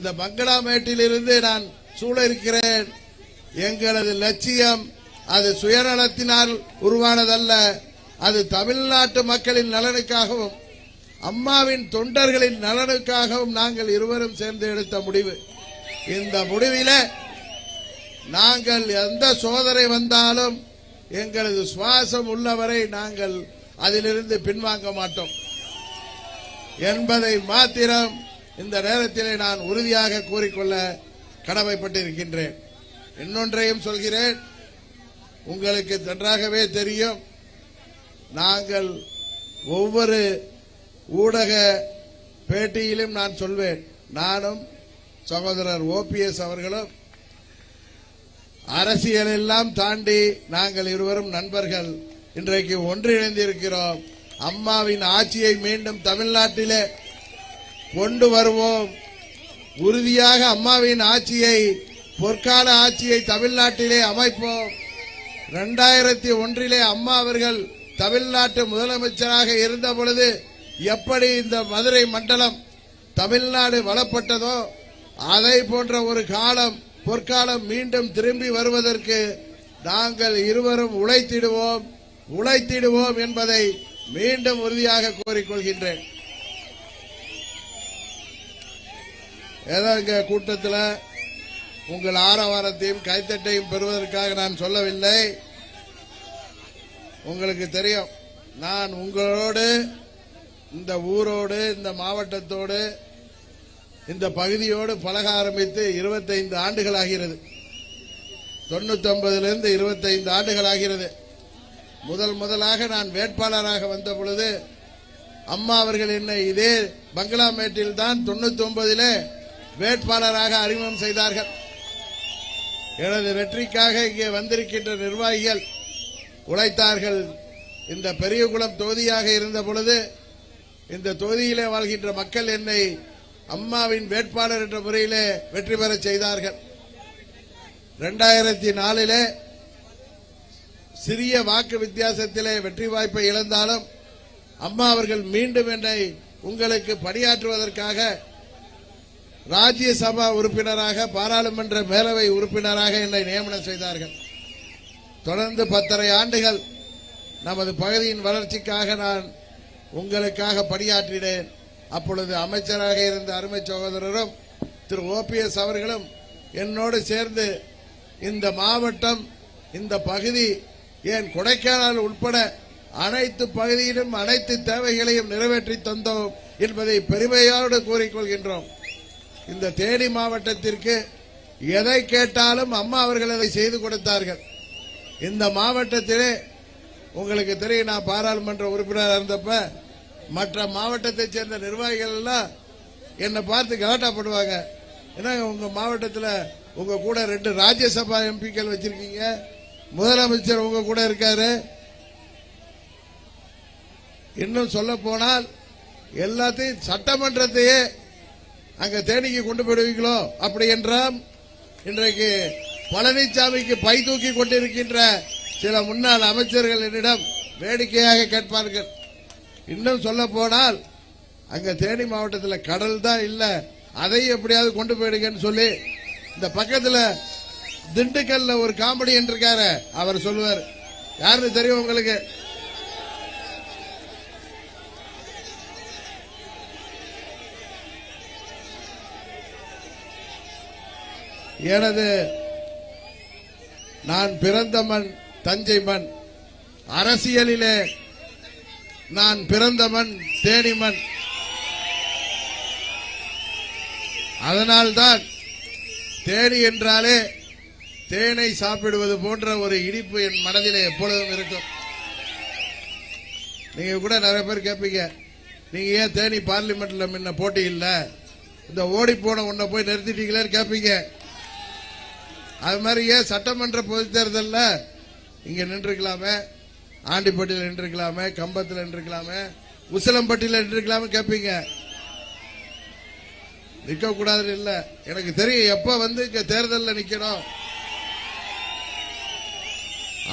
இந்த பங்களாமேட்டிலிருந்து நான் சூழ இருக்கிறேன் எங்களது லட்சியம் அது சுயநலத்தினால் உருவானதல்ல. அது தமிழ்நாட்டு மக்களின் நலனுக்காகவும் அம்மாவின் தொண்டர்களின் நலனுக்காகவும் நாங்கள் இருவரும் சேர்ந்து எடுத்த முடிவு. இந்த முடிவில் நாங்கள் எந்த சோதனை வந்தாலும் எங்களது சுவாசம் உள்ளவரை நாங்கள் அதிலிருந்து பின்வாங்க மாட்டோம். என்பதை மாத்திரம் இந்த நேரத்திலே நான் உறுதியாக கூறிக்கொள்ள கடமைப்பட்டிருக்கின்றேன். இன்னொன்றையும் சொல்கிறேன். உங்களுக்கு நன்றாகவே தெரியும். நாங்கள் ஒவ்வொரு ஊடக பேட்டியிலும் நான் சொல்வேன். நானும் சகோதரர் ஓபிஎஸ் அவர்களும் அரசியல் எல்லாம் தாண்டி நாங்கள் இருவரும் நண்பர்கள். இன்றைக்கு ஒன்றிணைந்திருக்கிறோம். அம்மாவின் ஆட்சியை மீண்டும் தமிழ்நாட்டிலே கொண்டு வருவோம். உறுதியாக அம்மாவின் ஆட்சியை பொற்கால ஆட்சியை தமிழ்நாட்டிலே அமைப்போம். இரண்டாயிரத்தி ஒன்றிலே அம்மா அவர்கள் தமிழ்நாட்டு முதலமைச்சராக இருந்த பொழுது எப்படி இந்த மதுரை மண்டலம் தமிழ்நாடு வளப்பட்டதோ அதை போன்ற ஒரு காலம் பொற்காலம் மீண்டும் திரும்பி வருவதற்கு நாங்கள் இருவரும் உழைத்திடுவோம். உழைத்திடுவோம் என்பதை மீண்டும் உறுதியாக கோரிக்கொள்கின்றேன். ஏதோ இங்க கூட்டத்தில்? உங்கள் ஆரவாரத்தையும் கைத்தட்டையும் பெறுவதற்காக நான் சொல்லவில்லை. உங்களுக்கு தெரியும் நான் உங்களோடு இந்த ஊரோடு இந்த மாவட்டத்தோடு இந்த பகுதியோடு பழக ஆரம்பித்து 25 ஆண்டுகள் ஆகிறது தொண்ணூத்தொன்பதிலிருந்து இருபத்தைந்து ஆண்டுகள் ஆகிறது முதல் முதலாக நான் வேட்பாளராக வந்த பொழுது அம்மா அவர்கள் என்னை இதே பங்களாமேட்டில் தான் தொண்ணூத்தி ஒன்பதிலே வேட்பாளராக அறிமுகம் செய்தார்கள். எனது வெற்றிக்காக இங்கே வந்திருக்கின்ற நிர்வாகிகள் உழைத்தார்கள். இந்த பெரியகுளம் தொகுதியாக இருந்த பொழுது இந்த தொகுதியிலே வாழ்கின்ற மக்கள் என்னை அம்மாவின் வேட்பாளர் என்ற முறையிலே வெற்றி பெறச் செய்தார்கள். இரண்டாயிரத்தி நாலிலே சிறிய வாக்கு வித்தியாசத்திலே வெற்றி வாய்ப்பை இழந்தாலும் அம்மா அவர்கள் மீண்டும் என்னை உங்களுக்கு பணியாற்றுவதற்காக ராஜ்யசபா உறுப்பினராக பாராளுமன்ற மேலவை உறுப்பினராக என்னை நியமனம் செய்தார்கள். தொடர்ந்து பத்தரை ஆண்டுகள் நமது பகுதியின் வளர்ச்சிக்காக நான் உங்களுக்காக பணியாற்றினேன். அப்பொழுது அமைச்சராக இருந்த அருமை சகோதரரும் திரு ஓபிஎஸ் அவர்களும் என்னோடு சேர்ந்து இந்த மாவட்டம் இந்த பகுதி ஏன் கொடைக்கானல் உட்பட அனைத்து பகுதியிலும் அனைத்து தேவைகளையும் நிறைவேற்றி தந்தோம் என்பதை பெருமையோடு கூறிக்கொள்கின்றோம். இந்த தேனி மாவட்டத்திற்கு எதை கேட்டாலும் அம்மா அவர்கள் அதை செய்து கொடுத்தார்கள். இந்த மாவட்டத்திலே உங்களுக்கு தெரியும் நான் பாராளுமன்ற உறுப்பினராக இருந்தப்ப மற்ற மாவட்டத்தைச் சேர்ந்த நிர்வாகிகள் எல்லாம் என்னை பார்த்து கலாட்டாப்படுவாங்க. ஏன்னா உங்க மாவட்டத்தில் உங்க கூட ரெண்டு ராஜ்யசபா எம்பிக்கள் வச்சிருக்கீங்க? முதலமைச்சர் உங்க கூட இருக்காரு. இன்னும் சொல்ல போனால் எல்லாத்தையும் சட்டமன்றத்தையே அங்க தேனிக்கு கொண்டு போயிடுவீங்களோ? அப்படி என்றால் இன்றைக்கு பழனிசாமிக்கு பை தூக்கி கொண்டிருக்கின்ற சில முன்னாள் அமைச்சர்கள் என்னிடம் வேடிக்கையாக கேட்பார்கள். இன்னும் சொல்ல போனால் அங்க தேனி மாவட்டத்தில் கடல் தான் இல்லை. அதை எப்படியாவது கொண்டு போயிடுங்கன்னு சொல்லி இந்த பக்கத்தில் திண்டுக்கல்ல ஒரு காமெடியன் இருக்காரு அவர் சொல்லுவார். யாருன்னு தெரியும் உங்களுக்கு? எனது நான் பிறந்த மண் தஞ்சை மண் அரசியலிலே நான் பிறந்த மண் தேனி மண். அதனால்தான் தேனி என்றாலே தேனை சாப்பிடுவது போன்ற ஒரு இனிப்பு என் மனதிலே எப்பொழுதும் இருக்கும். நீங்க கூட நிறைய பேர் கேட்பீங்க நீங்க ஏன் தேனி பார்லிமெண்ட்ல முன்ன போட்டி இல்லை இந்த ஓடி போன உன்னை போய் நிறுத்திட்டீங்களேன்னு கேட்பீங்க அது மாதிரி ஏன் சட்டமன்ற பொதுத் தேர்தலில் இங்கே நின்றுக்கலாமே ஆண்டிப்பட்டியில் நின்றுக்கலாமே கம்பத்தில் நின்றுக்கலாமே உசிலம்பட்டியில் நின்றுக்கலாமே கேட்பீங்க நிற்கக்கூடாது இல்லை. எனக்கு தெரியும் எப்போ வந்து இங்கே தேர்தலில் நிற்கிறோம்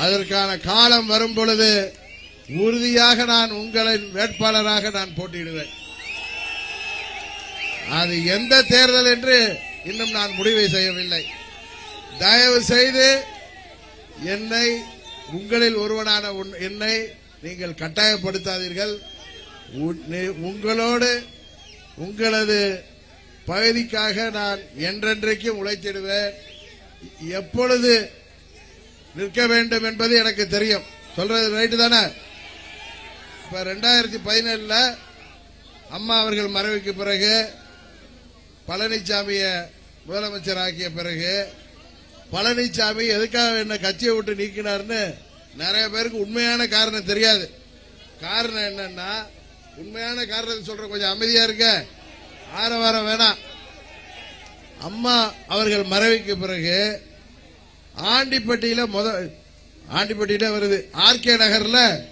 அதற்கான காலம் வரும் பொழுது உறுதியாக நான் உங்களின் வேட்பாளராக நான் போட்டியிடுவேன். அது எந்த தேர்தல் என்று இன்னும் நான் முடிவை செய்யவில்லை. தயவு செய்து என்னை உங்களில் ஒருவனான என்னை நீங்கள் கட்டாயப்படுத்தாதீர்கள். நீ- உங்களோடு உங்களது பகுதிக்காக நான் என்றென்றைக்கும் உழைத்திடுவேன். எப்பொழுது நிற்க வேண்டும் என்பது எனக்கு தெரியும். சொல்றது ரைட்டு தானே? இப்ப ரெண்டாயிரத்தி பதினேழுல அம்மா அவர்கள் மறைவுக்கு பிறகு பழனிசாமிய முதலமைச்சர் ஆக்கிய பிறகு பழனிசாமி எதுக்காக என்ன கட்சியை விட்டு நீக்கினார்னு நிறைய பேருக்கு உண்மையான காரணம் தெரியாது. காரணம் என்னன்னா உண்மையான காரணத்தை சொல்ற கொஞ்சம் அமைதியா இருக்க ஆரவாரம் வேணாம். அம்மா அவர்கள் மறைவுக்கு பிறகு ஆண்டிப்பட்டியில முத ஆண்டிப்பட்டியில வருது. ஆர்கே நகர்ல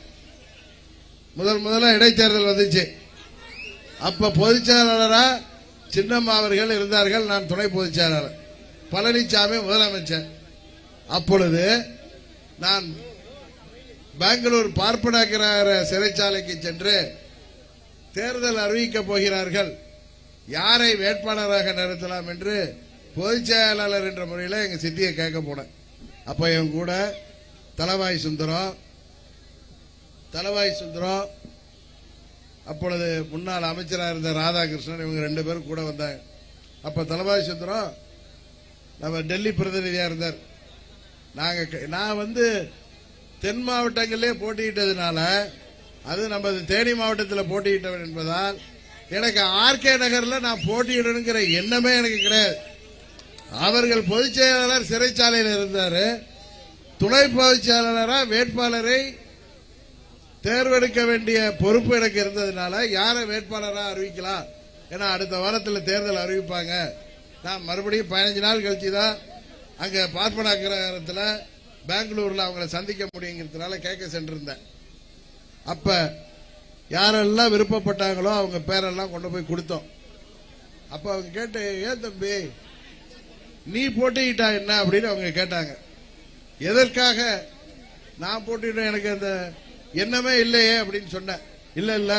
முதல் முதல்ல இடைத்தேர்தல் வந்துச்சு. அப்ப பொதுச் செயலாளரா சின்னம்மா அவர்கள் இருந்தார்கள். நான் துணை பொதுச் செயலாளர். பழனிசாமி முதலமைச்சர். அப்பொழுது நான் பெங்களூர் பார்ப்பனாக்கிற சிறைச்சாலைக்கு சென்று தேர்தல் அறிவிக்கப் போகிறார்கள். யாரை வேட்பாளராக நிறுத்தலாம் என்று பொதுச் செயலாளர் என்ற முறையில் எங்க சித்தியை கேட்க போனேன். அப்ப என் கூட தலவாய் சுந்தரம் தலவாய் சுந்தரம் அப்பொழுது முன்னாள் அமைச்சராக இருந்த ராதாகிருஷ்ணன் இவங்க ரெண்டு பேரும் கூட வந்தாங்க. அப்ப தலவாய் சுந்தரம் நம்ம டெல்லி பிரதிநிதியா இருந்தார். நாங்க க- நான் வந்து தென் மாவட்டங்களிலே போட்டியிட்டதுனால அது நமது தேனி மாவட்டத்தில் போட்டியிட்டவன் என்பதால் எனக்கு ஆர்கே நகரில் நான் போட்டியிடணுங்கிற எண்ணமே எனக்கு கிடையாது. அவர்கள் பொதுச் செயலாளர் சிறைச்சாலையில் இருந்தார். துணை பொதுச் செயலாளராக வேட்பாளரை தேர்வெடுக்க வேண்டிய பொறுப்பு எனக்கு இருந்ததுனால யாரை வேட்பாளராக அறிவிக்கலாம்? ஏன்னா அடுத்த வாரத்தில் தேர்தல் அறிவிப்பாங்க. நான் மறுபடியும் பதினஞ்சு நாள் கழிச்சு தான் அங்க பார்ப்பனாக்கிரகத்தில் பெங்களூர்ல அவங்கள சந்திக்க முடியுங்கிறதுனால கேட்க சென்றிருந்தேன். அப்ப யாரெல்லாம் விருப்பப்பட்டாங்களோ அவங்க பேரெல்லாம் கொண்டு போய் கொடுத்தோம். அப்ப அவங்க கேட்டு ஏன் தம்பி நீ போட்டிக்கிட்டா என்ன? அப்படின்னு அவங்க கேட்டாங்க. எதற்காக? நான் போட்டியிட எனக்கு அந்த எண்ணமே இல்லையே அப்படின்னு சொன்னேன். இல்ல இல்ல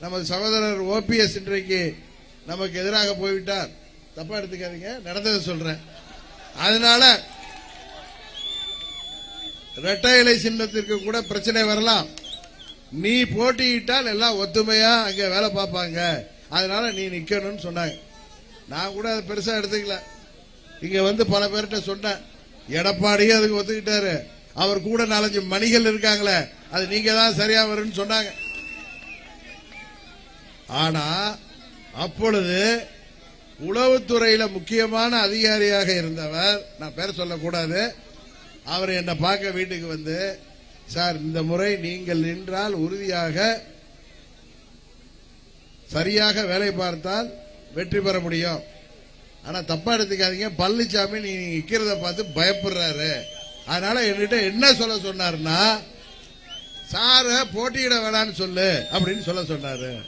நமது சகோதரர் ஓபிஎஸ் இன்றைக்கு நமக்கு எதிராக போய்விட்டார். தப்பா எடுத்துக்காதீங்க. நடந்ததை சொல்றேன். அதனால இரட்டை இலை சின்னத்திற்கு கூட பிரச்சனை வரலாம். நீ போட்டியிட்டால் எல்லாம் ஒத்துமையா அங்க வேலை பார்ப்பாங்க. அதனால நீ நிக்கணும்னு சொன்னாங்க. நான் கூட அதை பெருசா எடுத்துக்கல. இங்க வந்து பல பேர்கிட்ட சொன்னேன். எடப்பாடியும் அதுக்கு ஒத்துக்கிட்டாரு. அவர் கூட நாலஞ்சு மணிகள் இருக்காங்களே அது நீங்க தான் சரியா வரும்னு சொன்னாங்க. ஆனா அப்பொழுது உளவுத்துறையில முக்கியமான அதிகாரியாக இருந்தவர். நான் பேர் சொல்லக்கூடாது. அவர் என்னை பார்க்க வீட்டுக்கு வந்து சார் இந்த முறை நீங்கள் நின்றால் உறுதியாக சரியாக வேலை பார்த்தால் வெற்றி பெற முடியும். ஆனா தப்பா எடுத்துக்காதீங்க. பழனிசாமி நீ நிக்கிறத பார்த்து பயப்படுறாரு. அதனால என்கிட்ட என்ன சொல்ல சொன்னார்னா சார போட்டியிட வேணான்னு சொல்லு அப்படின்னு சொல்ல சொன்னாரு.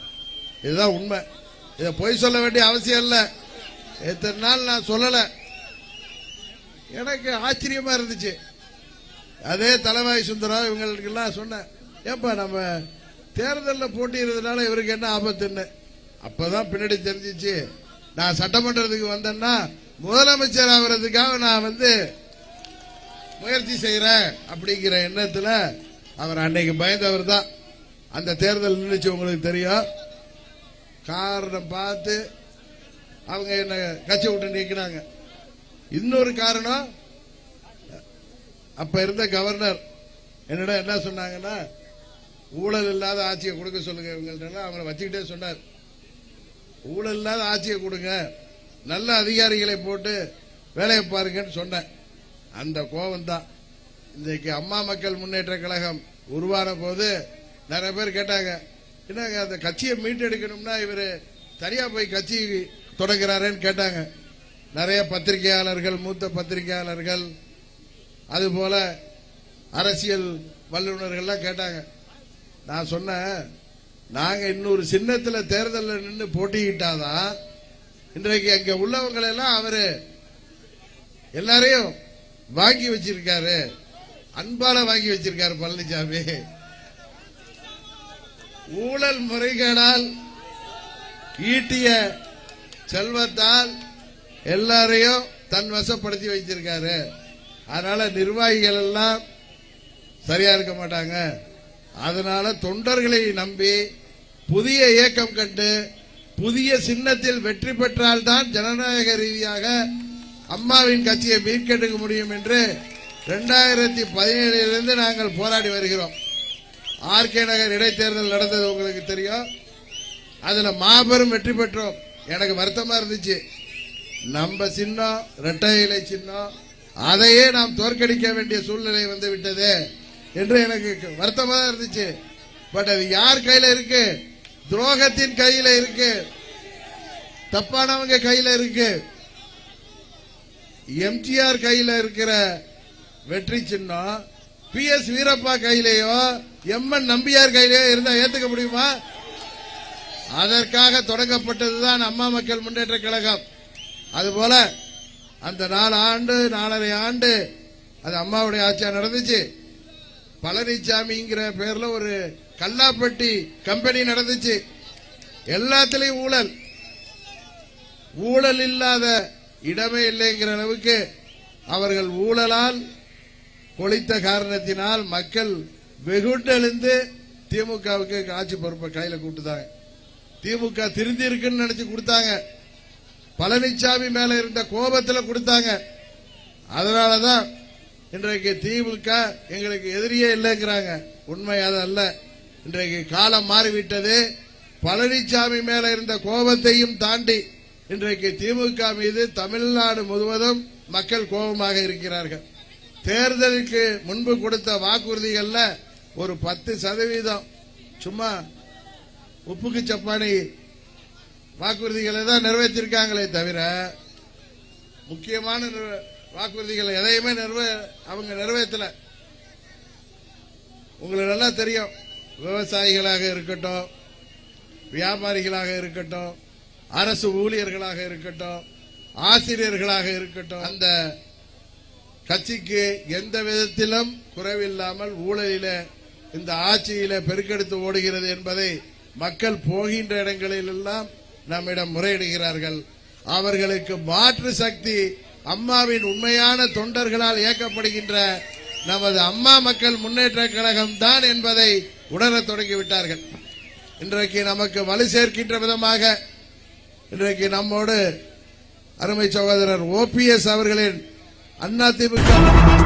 இதுதான் உண்மை. இதை பொய் சொல்ல வேண்டிய அவசியம் இல்லை. எத்தனை நாள் நான் சொல்லல. எனக்கு ஆச்சரியமா இருந்துச்சு. அதே தலைவாய் சுந்தரா இவங்களுக்கெல்லாம் சொன்னேன். ஏப்பா நம்ம தேர்தலில் போட்டியிடுறதுனால இவருக்கு என்ன ஆபத்துன்னு. அப்பதான் பின்னாடி தெரிஞ்சிச்சு. நான் சட்டமன்றத்துக்கு வந்தேன்னா முதலமைச்சர் ஆகிறதுக்காக நான் வந்து முயற்சி செய்யறேன் அப்படிங்கிற எண்ணத்துல அவர் அன்னைக்கு பயந்தவர் தான். அந்த தேர்தல் நின்றுச்சு உங்களுக்கு தெரியும். காரணம் பார்த்து அவங்க என்ன கட்சி விட்டு நீக்கினாங்க. இன்னொரு காரணம் அப்ப இருந்த கவர்னர் என்னிடம் என்ன சொன்னாங்கன்னா ஊழல் இல்லாத ஆட்சியை கொடுக்க சொல்லுங்க இவங்கள்ட்ட அவங்கள வச்சுக்கிட்டே சொன்னார். ஊழல் இல்லாத ஆட்சியை கொடுங்க. நல்ல அதிகாரிகளை போட்டு வேலையை பாருங்கன்னு சொன்னேன். அந்த கோபம் தான் இன்றைக்கு அம்மா மக்கள் முன்னேற்ற கழகம் உருவான போது நிறைய பேர் கேட்டாங்க என்னங்க அந்த கட்சியை மீட்டெடுக்கணும்னா இவர் தனியாக போய் கட்சி தொடங்குறாருன்னு கேட்டாங்க. நிறைய பத்திரிகையாளர்கள் மூத்த பத்திரிகையாளர்கள் அதுபோல அரசியல் வல்லுநர்கள்லாம் கேட்டாங்க. நான் சொன்னேன் நாங்க இன்னொரு சின்னத்தில் தேர்தலில் நின்று போட்டியிட்டாதான் இன்றைக்கு அங்க உள்ளவங்களெல்லாம் அவர் அவரு எல்லாரையும் வாங்கி வச்சிருக்காரு. அன்பால வாங்கி வச்சிருக்காரு பழனிசாமி ஊழல் முறைகேடால் ஈட்டிய செல்வத்தால் எல்லாரையும் தன் வசப்படுத்தி வைத்திருக்காரு. அதனால நிர்வாகிகள் எல்லாம் சரியா இருக்க மாட்டாங்க. அதனால தொண்டர்களை நம்பி புதிய இயக்கம் கண்டு புதிய சின்னத்தில் வெற்றி பெற்றால்தான் ஜனநாயக ரீதியாக அம்மாவின் கட்சியை மீட்கெடுக்க முடியும் என்று இரண்டாயிரத்தி பதினேழிலிருந்து நாங்கள் போராடி வருகிறோம். ஆர்கே நகர் இடைத்தேர்தல் நடந்தது உங்களுக்கு தெரியும். அதுல மாபெரும் வெற்றி பெற்றோம். எனக்கு வருத்தமா இருந்துச்சு. நம்ம சின்னம் இரட்டை இலை சின்னம் அதையே நாம் தோற்கடிக்க வேண்டிய சூழ்நிலை வந்து விட்டது என்று எனக்கு வருத்தமா தான் இருந்துச்சு. பட் அது யார் கையில இருக்கு? துரோகத்தின் கையில இருக்கு. தப்பானவங்க கையில இருக்கு. எம்ஜிஆர் கையில இருக்கிற வெற்றி சின்னம் பி எஸ் வீரப்பா கையிலேயோ எம் என் நம்பியார் கையிலேயோ இருந்தா ஏத்துக்க முடியுமா? அதற்காக தொடங்கப்பட்டதுதான் அம்மா மக்கள் முன்னேற்ற கழகம். அதுபோல அந்த நாலு ஆண்டு நாலரை ஆண்டு அது அம்மாவுடைய ஆட்சியா நடந்துச்சு. பழனிசாமிங்கிற பேர்ல ஒரு கல்லாப்பட்டி கம்பெனி நடந்துச்சு. எல்லாத்திலையும் ஊழல். ஊழல் இல்லாத இடமே இல்லைங்கிற அளவுக்கு அவர்கள் ஊழலால் கொளித்த காரணத்தினால் மக்கள் வெகுண்டெழுந்து திமுகவுக்கு ஆட்சி பொறுப்பை கையில கூட்டுதாங்க. திமுக திருந்தி இருக்குன்னு நினைச்சு கொடுத்தாங்க. பழனிசாமி மேல இருந்த கோபத்தில் கொடுத்தாங்க. அதனாலதான் இன்றைக்கு திமுக எங்களுக்கு எதிரியே இல்லைங்கிறாங்க. உண்மை அது அல்ல. இன்றைக்கு காலம் மாறிவிட்டது. பழனிசாமி மேல இருந்த கோபத்தையும் தாண்டி இன்றைக்கு திமுக மீது தமிழ்நாடு முழுவதும் மக்கள் கோபமாக இருக்கிறார்கள். தேர்தலுக்கு முன்பு கொடுத்த வாக்குறுதிகள்ல ஒரு பத்து சதவீதம். சும்மா உப்புக்கு சப்பானி வாக்குறுதிகளை தான் நிறைவேற்றிருக்காங்களே தவிர முக்கியமான வாக்குறுதிகளை எதையுமே அவங்க நிறைவேற்றல. உங்களுக்கு நல்லா தெரியும் விவசாயிகளாக இருக்கட்டும் வியாபாரிகளாக இருக்கட்டும் அரசு ஊழியர்களாக இருக்கட்டும் ஆசிரியர்களாக இருக்கட்டும் அந்த கட்சிக்கு எந்த விதத்திலும் குறைவில்லாமல் ஊழலில இந்த ஆட்சியில பெருக்கெடுத்து ஓடுகிறது என்பதை மக்கள் போகின்ற இடங்களில் எல்லாம் நம்மிடம் முறையிடுகிறார்கள். அவர்களுக்கு மாற்று சக்தி அம்மாவின் உண்மையான தொண்டர்களால் இயக்கப்படுகின்ற நமது அம்மா மக்கள் முன்னேற்ற கழகம் தான் என்பதை உணரத் தொடங்கிவிட்டார்கள். இன்றைக்கு நமக்கு வலு சேர்க்கின்ற விதமாக இன்றைக்கு நம்மோடு அருமை சகோதரர் ஓபிஎஸ் அவர்களின் அதிமுக